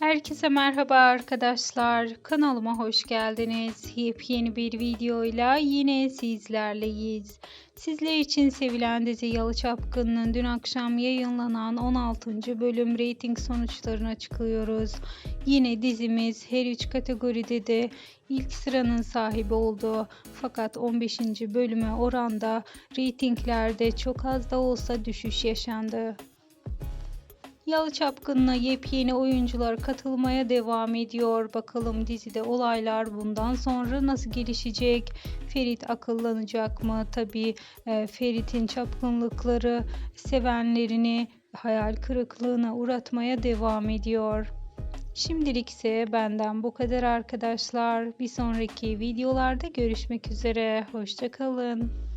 Herkese merhaba arkadaşlar. Kanalıma hoş geldiniz. Yepyeni bir videoyla yine sizlerleyiz. Sizler için sevilen dizi Yalı Çapkını'nın dün akşam yayınlanan 16. bölüm reyting sonuçlarını açıklıyoruz. Yine dizimiz her üç kategoride de ilk sıranın sahibi oldu. Fakat 15. bölüme oranda reytinglerde çok az da olsa düşüş yaşandı. Yalı Çapkını'na yepyeni oyuncular katılmaya devam ediyor. Bakalım dizide olaylar bundan sonra nasıl gelişecek? Ferit akıllanacak mı? Tabii e, Ferit'in çapkınlıkları sevenlerini hayal kırıklığına uğratmaya devam ediyor. Şimdilik ise benden bu kadar arkadaşlar. Bir sonraki videolarda görüşmek üzere. Hoşçakalın.